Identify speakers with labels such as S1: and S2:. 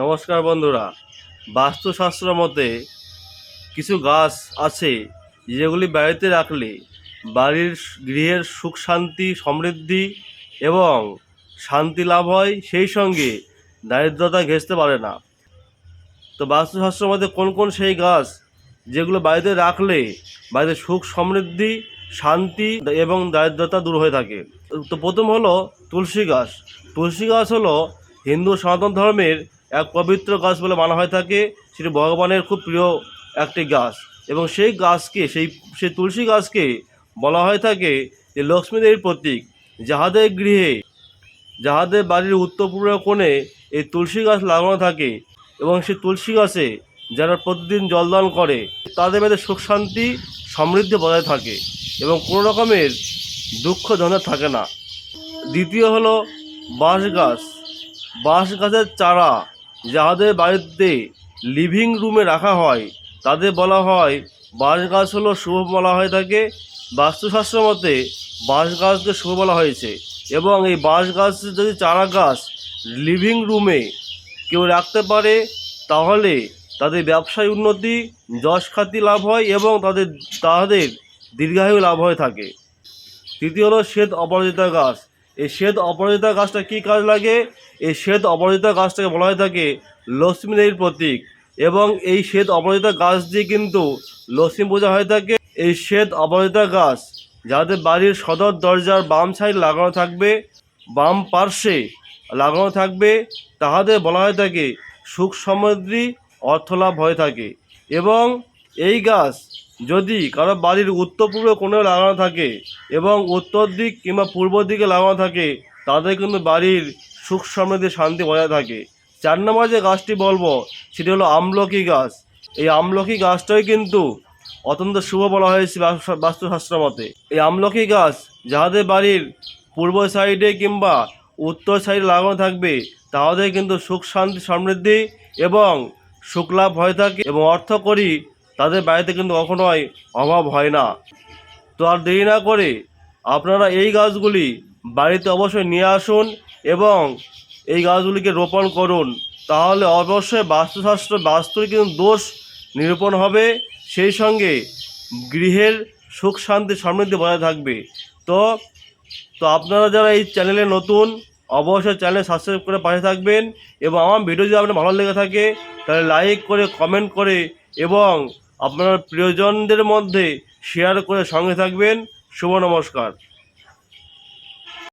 S1: নমস্কার বন্ধুরা। বাস্তুশাস্ত্র মতে কিছু গাছ আছে যেগুলি বাড়িতে রাখলে বাড়ির গৃহের সুখ, শান্তি, সমৃদ্ধি এবং শান্তি লাভ হয়, সেই সঙ্গে দারিদ্রতা ঘেঁচতে পারে না। তো বাস্তুশাস্ত্র মতে কোন কোন সেই গাছ যেগুলো বাড়িতে রাখলে বাড়িতে সুখ, সমৃদ্ধি, শান্তি এবং দারিদ্রতা দূর হয়ে থাকে? তো প্রথম হলো তুলসী গাছ। তুলসী গাছ হলো হিন্দু সনাতন ধর্মের এক পবিত্র গাছ বলে মানা হয়ে থাকে, সেটি ভগবানের খুব প্রিয় একটি গাছ। এবং সেই গাছকে, সেই সেই তুলসী গাছকে বলা হয়ে থাকে যে লক্ষ্মীদেবীর প্রতীক। যাহাদের গৃহে, যাহাদের বাড়ির উত্তর পূর্ব কোণে এই তুলসী গাছ লাগানো থাকে এবং সেই তুলসী গাছে যারা প্রতিদিন জলদান করে, তাদের মধ্যে সুখ শান্তি, সমৃদ্ধি বজায় থাকে এবং কোনো রকমের দুঃখ ধনে থাকে না। দ্বিতীয় হলো বাঁশ গাছ। বাঁশ গাছের চারা যাদের বাড়িতে লিভিং রুমে রাখা হয়, তাদের বলা হয় বাঁশ গাছ হলো শুভ বলা হয়ে থাকে। বাস্তুশাস্ত্র মতে বাঁশ গাছকে শুভ বলা হয়েছে। এবং এই বাঁশ গাছ যদি চারা গাছ লিভিং রুমে কেউ রাখতে পারে, তাহলে তাদের ব্যবসায় উন্নতি, যশ খ্যাতি লাভ হয় এবং তাদের তাদের দীর্ঘায়ু লাভ হয়ে থাকে। তৃতীয় হলো শ্বেত অপরাজিতা গাছ। এই শ্বেত অপরাজিতা গাছটা কী কাজ লাগে? এই শ্বেত অপরাজিতা গাছটাকে বলা হয়ে থাকে লক্ষ্মী দেবীর প্রতীক। এবং এই শ্বেত অপরাজিতা গাছ দিয়ে কিন্তু লক্ষ্মী পূজা হয়ে থাকে। এই শ্বেত অপরাজিতা গাছ যাদের বাড়ির সদর দরজার বাম সাইড লাগানো থাকবে, বাম পার্শ্বে লাগানো থাকবে, তাহাদের বলা হয়ে থাকে সুখ সমৃদ্ধি অর্থলাভ হয়ে থাকে। এবং এই গাছ যদি কারও বাড়ির উত্তর পূর্ব কোণে লাগানো থাকে এবং উত্তর দিক কিংবা পূর্ব দিকে লাগানো থাকে তাদের কিন্তু বাড়ির সুখ সমৃদ্ধি, শান্তি বজায় থাকে। চার নম্বর যে গাছটি বলব, সেটি হলো আমলকি গাছ। এই আমলকি গাছটাই কিন্তু অত্যন্ত শুভ বলা হয়েছে বাস্তুশাস্ত্র মতে। এই আমলকি গাছ যাদের বাড়ির পূর্ব সাইডে কিংবা উত্তর সাইডে লাগানো থাকবে তাদের কিন্তু সুখ, শান্তি, সমৃদ্ধি এবং সুখ লাভ হয়ে থাকে এবং অর্থ করি তাদের বাড়িতে কিন্তু কখনোই অভাব হয় না। তো আর দেরি না করে আপনারা এই গাছগুলি বাড়িতে অবশ্যই নিয়ে আসুন এবং এই গাছগুলিকে রোপণ করুন। তাহলে অবশ্যই বাস্তুশাস্ত্র, বাস্তুর কিন্তু দোষ নিরূপণ হবে। সেই সঙ্গে গৃহের সুখ, শান্তি, সমৃদ্ধি বজায় থাকবে। তো তো আপনারা যারা এই চ্যানেলে নতুন, অবশ্যই চ্যানেল সাবস্ক্রাইব করে পাশে থাকবেন এবং আমার ভিডিও যদি আপনার ভালো লেগে থাকে, তাহলে লাইক করে কমেন্ট করে এবং আপনার প্রিয়জনদের মধ্যে শেয়ার করে সঙ্গে থাকবেন। শুভ নমস্কার।